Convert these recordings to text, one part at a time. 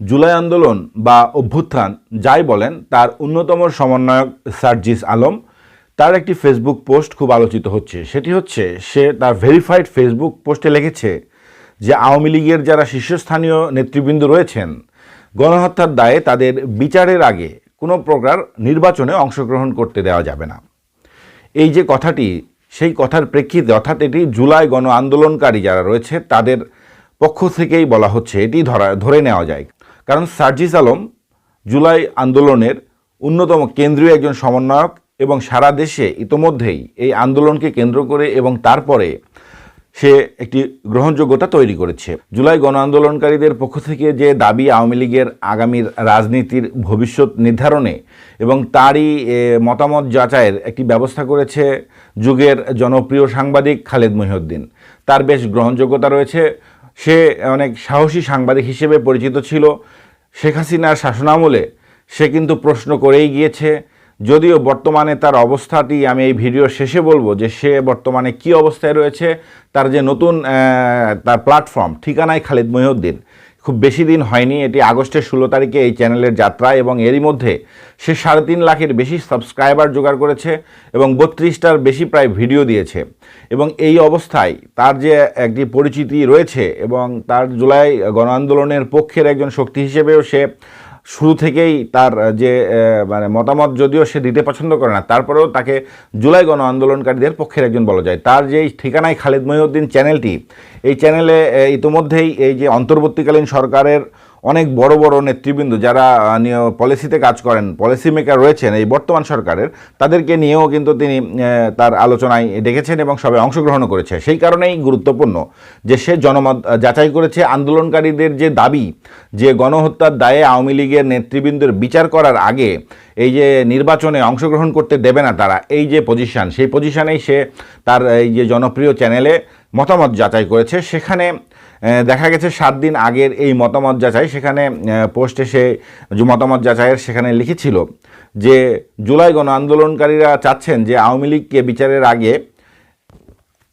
জুলাই আন্দোলন বা অভ্যুত্থান যাই বলেন, তার অন্যতম সমন্বয়ক সার্জিস আলম, তার একটি ফেসবুক পোস্ট খুব আলোচিত হচ্ছে। সেটি হচ্ছে, সে তার ভেরিফাইড ফেসবুক পোস্টে লিখেছে যে আওয়ামী লীগের যারা শীর্ষস্থানীয় নেতৃবৃন্দ রয়েছেন, গণহত্যার দায়ে তাদের বিচারের আগে কোনো প্রকার নির্বাচনে অংশগ্রহণ করতে দেওয়া যাবে না। এই যে কথাটি, সেই কথার প্রেক্ষিতে অর্থাৎ এটি জুলাই গণ আন্দোলনকারী যারা রয়েছে, তাদের পক্ষ থেকেই বলা হচ্ছে, এটি ধরা, ধরে নেওয়া যায়। কারণ সার্জিস আলম জুলাই আন্দোলনের অন্যতম কেন্দ্রীয় একজন সমন্বয়ক এবং সারা দেশে ইতোমধ্যেই এই আন্দোলনকে কেন্দ্র করে এবং তারপরে সে একটি গ্রহণযোগ্যতা তৈরি করেছে। জুলাই গণ আন্দোলনকারীদের পক্ষ থেকে যে দাবি আওয়ামী লীগের আগামীর রাজনীতির ভবিষ্যৎ নির্ধারণে এবং তারই মতামত যাচাইয়ের একটি ব্যবস্থা করেছে যুগের জনপ্রিয় সাংবাদিক খালেদ মহিউদ্দিন। তার বেশ গ্রহণযোগ্যতা রয়েছে। সে অনেক সাহসী সাংবাদিক হিসেবে পরিচিত ছিল। শেখ হাসিনার শাসনামলে সে কিন্তু প্রশ্ন করেই গিয়েছে, যদিও বর্তমানে তার অবস্থাটি আমি এই ভিডিও শেষে বলব যে সে বর্তমানে কি অবস্থায় রয়েছে, তার যে নতুন তার প্ল্যাটফর্ম ঠিকানায় খালিদ মহিউদ্দিন। খুব বেশি দিন হয়নি। এটি আগস্টের ষোলো তারিখে এই চ্যানেলের যাত্রা এবং এরই মধ্যে সে সাড়ে তিন লাখের বেশি সাবস্ক্রাইবার জোগাড় করেছে এবং বত্রিশটার বেশি প্রায় ভিডিও দিয়েছে। এবং এই অবস্থায় তার যে একটি পরিচিতি রয়েছে এবং তার জুলাই গণ আন্দোলনের পক্ষের একজন শক্তি হিসেবেও সে শুরু থেকেই তার যে মানে মতামত যদিও সে দিতে পছন্দ করে না, তারপরেও তাকে জুলাই গণ আন্দোলনকারীদের পক্ষের একজন বলা যায়। তার যে ঠিকানায় খালেদ মহিউদ্দিন চ্যানেলটি, এই চ্যানেলে ইতোমধ্যেই এই যে অন্তর্বর্তীকালীন সরকারের অনেক বড় বড় নেতৃবৃন্দ যারা পলিসিতে কাজ করেন পলিসি মেকার রয়েছেন এই বর্তমান সরকারের, তাদেরকে নিয়েও কিন্তু তিনি তার আলোচনায় ডেকেছেন এবং সবাই অংশগ্রহণও করেছে। সেই কারণেই গুরুত্বপূর্ণ যে সে জনমত যাচাই করেছে আন্দোলনকারীদের যে দাবি যে গণহত্যার দায়ে আওয়ামী লীগের নেতৃবৃন্দের বিচার করার আগে এই যে নির্বাচনে অংশগ্রহণ করতে দেবে না তারা, এই যে পজিশান সেই পজিশানেই সে তার, এই যে জনপ্রিয় চ্যানেলে মতামত যাচাই করেছে। সেখানে দেখা গেছে সাত দিন আগের এই মতামত যাচাই, সেখানে পোস্টে সে মতামত যাচাইয়ের সেখানে লিখেছিল যে জুলাই গণ আন্দোলনকারীরা চাচ্ছেন যে আওয়ামী লীগকে বিচারের আগে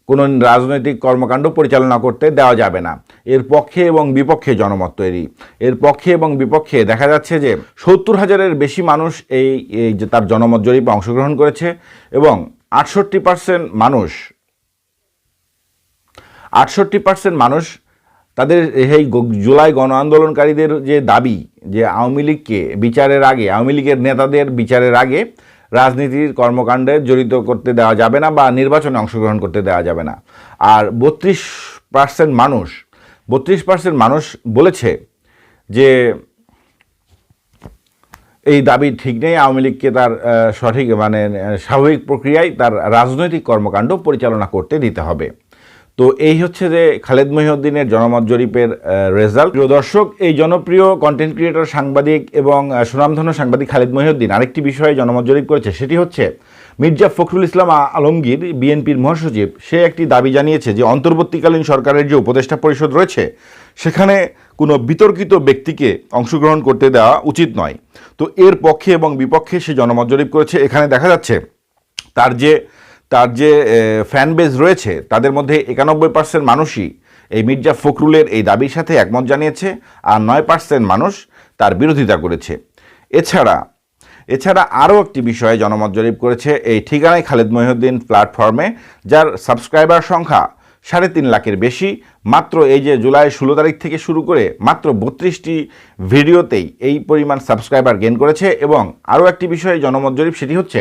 কোনো রাজনৈতিক কর্মকাণ্ড পরিচালনা করতে দেওয়া যাবে না। এর পক্ষে এবং বিপক্ষে জনমত তৈরি। এর পক্ষে এবং বিপক্ষে দেখা যাচ্ছে যে সত্তর হাজারের বেশি মানুষ এই এই যে তার জনমত জরিপে অংশগ্রহণ করেছে এবং আটষট্টি পার্সেন্ট মানুষ, আটষট্টি পার্সেন্ট মানুষ তাদের এই জুলাই গণ আন্দোলনকারীদের যে দাবি, যে আওয়ামী লীগকে বিচারের আগে, আওয়ামী লীগের নেতাদের বিচারের আগে রাজনীতির কর্মকাণ্ডে জড়িত করতে দেওয়া যাবে না বা নির্বাচনে অংশগ্রহণ করতে দেওয়া যাবে না। আর বত্রিশ পার্সেন্ট মানুষ, বত্রিশ পার্সেন্ট মানুষ বলেছে যে এই দাবি ঠিক নেই, আওয়ামী লীগকে তার সঠিক মানে স্বাভাবিক প্রক্রিয়ায় তার রাজনৈতিক কর্মকাণ্ড পরিচালনা করতে দিতে হবে। তো এই হচ্ছে যে খালেদ মহিউদ্দিনের জনমত জরিপের রেজাল্ট প্রিয় দর্শক, এই জনপ্রিয় কন্টেন্ট ক্রিয়েটর সাংবাদিক এবং সুনামধন্য সাংবাদিক খালেদ মহিউদ্দিন আরেকটি বিষয়ে জনমত জরিপ করেছে। সেটি হচ্ছে, মির্জা ফখরুল ইসলাম আলমগীর, বিএনপির মহাসচিব, সে একটি দাবি জানিয়েছে যে অন্তর্বর্তীকালীন সরকারের যে উপদেষ্টা পরিষদ রয়েছে, সেখানে কোনো বিতর্কিত ব্যক্তিকে অংশগ্রহণ করতে দেওয়া উচিত নয়। তো এর পক্ষে এবং বিপক্ষে সে জনমত জরিপ করেছে। এখানে দেখা যাচ্ছে, তার যে তার যে ফ্যান বেজ রয়েছে, তাদের মধ্যে একানব্বই পার্সেন্ট মানুষই এই মির্জা ফখরুলের এই দাবির সাথে একমত জানিয়েছে আর নয় পার্সেন্ট মানুষ তার বিরোধিতা করেছে। এছাড়া এছাড়া আরও একটি বিষয়ে জনমত জরিপ করেছে এই ঠিকানায় খালেদ মহিউদ্দিন প্ল্যাটফর্মে যার সাবস্ক্রাইবার সংখ্যা সাড়ে তিন লাখের বেশি। মাত্র এই যে জুলাই ষোলো তারিখ থেকে শুরু করে মাত্র বত্রিশটি ভিডিওতেই এই পরিমাণ সাবস্ক্রাইবার গেন করেছে এবং আরও একটি বিষয়ে জনমত জরিপ সেটি হচ্ছে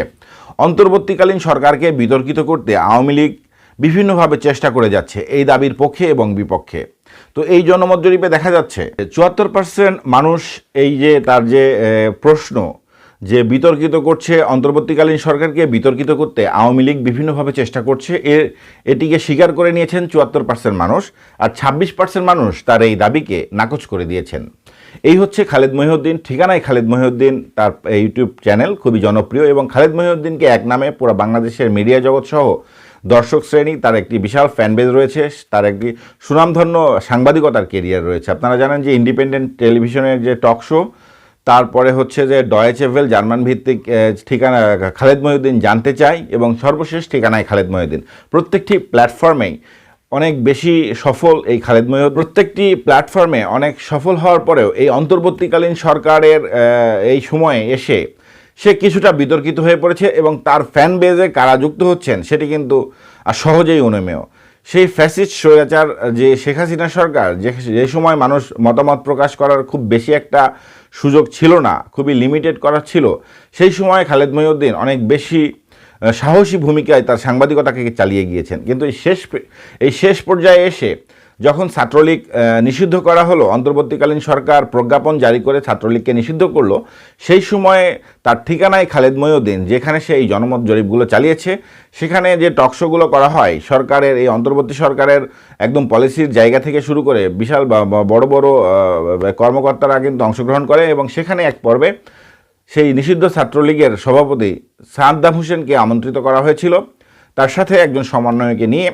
অন্তর্বর্তীকালীন সরকারকে বিতর্কিত করতে আওয়ামী লীগ বিভিন্নভাবে চেষ্টা করে যাচ্ছে এই দাবির পক্ষে এবং বিপক্ষে। তো এই জনমত জরিপে দেখা যাচ্ছে চুয়াত্তর পার্সেন্ট মানুষ এই যে তার যে প্রশ্ন যে বিতর্কিত করছে অন্তর্বর্তীকালীন সরকারকে বিতর্কিত করতে আওয়ামী লীগ বিভিন্নভাবে চেষ্টা করছে, এর, এটিকে স্বীকার করে নিয়েছেন চুয়াত্তর পার্সেন্ট মানুষ আর ছাব্বিশ পার্সেন্ট মানুষ তার এই দাবিকে নাকচ করে দিয়েছেন। এই হচ্ছে খালেদ মহিউদ্দিন, ঠিকানায় খালেদ মহিউদ্দিন, তার ইউটিউব চ্যানেল খুবই জনপ্রিয় এবং খালেদ মহিউদ্দিনকে এক নামে পুরো বাংলাদেশের মিডিয়া জগৎ সহ দর্শক শ্রেণি, তার একটি বিশাল ফ্যানবেজ রয়েছে, তার একটি সুনামধন্য সাংবাদিকতার কেরিয়ার রয়েছে। আপনারা জানেন যে ইন্ডিপেন্ডেন্ট টেলিভিশনের যে টক শো তারপরে হচ্ছে যে ডয়েচেভেল জার্মান ভিত্তিক ঠিকানা খালেদ মহিউদ্দিন জানতে চাই এবং সর্বশেষ ঠিকানায় খালেদ মহিউদ্দিন। প্রত্যেকটি প্ল্যাটফর্মেই অনেক বেশি সফল এই খালেদ মহিউদ প্রত্যেকটি প্ল্যাটফর্মে অনেক সফল হওয়ার পরেও এই অন্তর্বর্তীকালীন সরকারের এই সময়ে এসে সে কিছুটা বিতর্কিত হয়ে পড়েছে এবং তার ফ্যান বেজে কারা যুক্ত হচ্ছেন সেটি কিন্তু সহজেই অনুমেয়। সেই ফ্যাসিস্ট স্বৈরাচার, যে শেখ হাসিনা সরকার, যে যে সময় মানুষ মতামত প্রকাশ করার খুব বেশি একটা সুযোগ ছিল না, খুবই লিমিটেড করা ছিল, সেই সময় খালেদ মহিউদ্দিন অনেক বেশি সাহসী ভূমিকায় তার সাংবাদিকতাকে চালিয়ে গিয়েছেন। কিন্তু এই শেষ এই শেষ পর্যায়ে এসে যখন ছাত্রলীগ নিষিদ্ধ করা হলো, অন্তর্বর্তীকালীন সরকার প্রজ্ঞাপন জারি করে ছাত্রলীগকে নিষিদ্ধ করল, সেই সময়ে তার ঠিকানায় খালেদ মহিউদ্দিন যেখানে সে এই জনমত জরিপগুলো চালিয়েছে, সেখানে যে টকশোগুলো করা হয়, সরকারের, এই অন্তর্বর্তী সরকারের একদম পলিসির জায়গা থেকে শুরু করে বিশাল বড় বড় কর্মকর্তারা কিন্তু অংশগ্রহণ করে এবং সেখানে এক পর্বে সেই নিষিদ্ধ ছাত্রলীগের সভাপতি সাদ্দাম হোসেনকে আমন্ত্রিত করা হয়েছিল। তার সাথে একজন সমন্বয়কে নিয়ে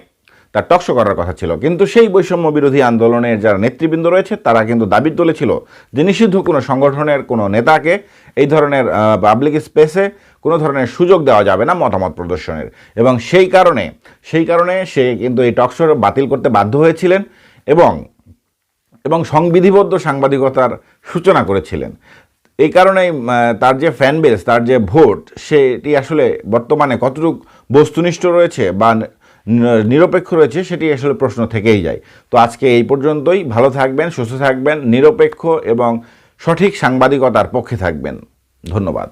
তার টকশো করার কথা ছিল। কিন্তু সেই বৈষম্য বিরোধী আন্দোলনের যারা নেতৃবৃন্দ রয়েছে, তারা কিন্তু দাবি তুলেছিল যে নিষিদ্ধ কোনো সংগঠনের কোনো নেতাকে এই ধরনের পাবলিক স্পেসে কোনো ধরনের সুযোগ দেওয়া যাবে না মতামত প্রদর্শনের। এবং সেই কারণে সেই কারণে সে কিন্তু এই টকশো বাতিল করতে বাধ্য হয়েছিলেন এবং এবং সংবিধিবদ্ধ সাংবাদিকতার সূচনা করেছিলেন। এই কারণে তার যে ফ্যান বেস তার যে ভোট, সেটি আসলে বর্তমানে কতটুকু বস্তুনিষ্ঠ রয়েছে বা নিরপেক্ষ রয়েছে, সেটি আসলে প্রশ্ন থেকেই যায়। তো আজকে এই পর্যন্তই, ভালো থাকবেন, সুস্থ থাকবেন, নিরপেক্ষ এবং সঠিক সাংবাদিকতার পক্ষে থাকবেন। ধন্যবাদ।